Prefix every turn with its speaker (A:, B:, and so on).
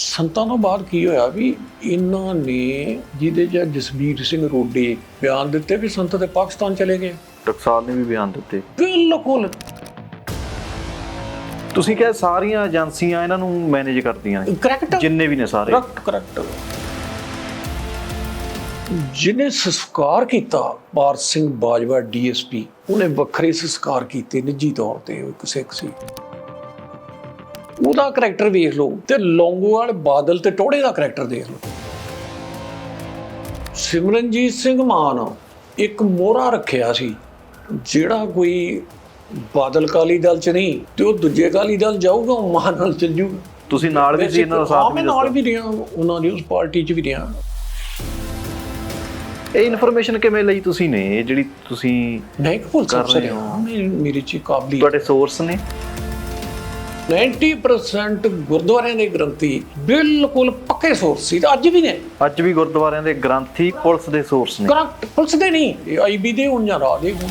A: ਸੰਤਾਂ ਤੋਂ ਬਾਅਦ ਕੀ ਹੋਇਆ ਵੀ ਇਹਨਾਂ ਨੇ ਜਿਹਦੇ ਚ ਜਸਬੀਰ ਸਿੰਘ ਰੋਡੇ ਬਿਆਨ ਦਿੱਤੇ ਵੀ ਸੰਤ ਤੇ ਪਾਕਿਸਤਾਨ ਚਲੇ ਗਏ।
B: ਟਕਸਾਲ ਨੇ ਵੀ ਬਿਆਨ ਦਿੱਤੇ।
A: ਬਿਲਕੁਲ।
B: ਤੁਸੀਂ ਕਿਹਾ ਸਾਰੀਆਂ ਏਜੰਸੀਆਂ ਇਹਨਾਂ ਨੂੰ ਮੈਨੇਜ ਕਰਦੀਆਂ ਨੇ।
A: ਕਰੈਕਟ
B: ਜਿੰਨੇ ਵੀ ਨੇ ਸਾਰੇ।
A: ਕਰੈਕਟ ਕਰੈਕਟ ਜਿਹਨੇ ਸੰਸਕਾਰ ਕੀਤਾ ਪਾਰਸ ਸਿੰਘ ਬਾਜਵਾ ਡੀਐਸਪੀ ਉਹਨੇ ਵੱਖਰੇ ਸੰਸਕਾਰ ਕੀਤੇ ਨਿੱਜੀ ਤੌਰ ਤੇ ਉਹ ਇੱਕ ਸਿੱਖ ਸੀ। ਉਹਦਾ ਕਰੈਕਟਰ ਵੇਖ ਲਓ ਤੇ ਲੌਂਗੋਵਾਲ ਬਾਦਲ ਤੇ ਟੋੜੇ ਦਾ ਕਰੈਕਟਰ ਦੇਖ ਲਓ। ਸਿਮਰਨਜੀਤ ਸਿੰਘ ਮਾਨ ਇੱਕ ਮੋਹਰਾ ਰੱਖਿਆ ਸੀ ਜਿਹੜਾ ਕੋਈ ਬਾਦਲ ਕਾਲੀ ਦਲ ਚ ਨਹੀਂ ਤੇ ਉਹ ਦੂਜੇ ਕਾਲੀ ਦਲ ਜਾਊਗਾ ਉਹ ਮਾਨ ਨਾਲ ਚੱਲ। ਜੂਗਾ
B: ਤੁਸੀਂ ਨਾਲ ਵੀ ਸੀ ਇਹਨਾਂ ਦਾ ਸਾਥ ਵੀ
A: ਨਾਲ
B: ਦਿੱਤਾ।
A: ਵੀ ਰਿਹਾ ਉਹਨਾਂ ਦੀ ਉਸ ਪਾਰਟੀ 'ਚ ਵੀ ਰਿਹਾ।
B: ਇਹ ਇਨਫੋਰਮੇਸ਼ਨ ਕਿਵੇਂ ਲਈ ਤੁਸੀਂ ਨੇ ਜਿਹੜੀ ਤੁਸੀਂ
A: ਇੱਕ ਭੁੱਲ
B: ਕਰ ਰਹੇ ਹੋ।
A: ਮੇਰੇ 'ਚ ਕਾਬਲੀਅਤ
B: ਤੁਹਾਡੇ ਸੋਰਸ ਨੇ?
A: 90% ਗੁਰਦੁਆਰਿਆਂ ਦੇ ਗ੍ਰੰਥੀ ਬਿਲਕੁਲ ਪੱਕੇ ਸੋਰਸ ਸੀ ਅੱਜ ਵੀ ਨੇ।
B: ਅੱਜ ਵੀ ਗੁਰਦੁਆਰਿਆਂ ਦੇ ਗ੍ਰੰਥੀ ਪੁਲਿਸ ਦੇ ਸੋਰਸ ਨੇ।
A: ਕਰੈਕਟ ਪੁਲਿਸ ਦੇ ਨਹੀਂ ਇਹ ਆਈਬੀ ਦੇ ਹੋਣ ਜਾਂ ਰਾਹ ਦੇ ਹੋਣ।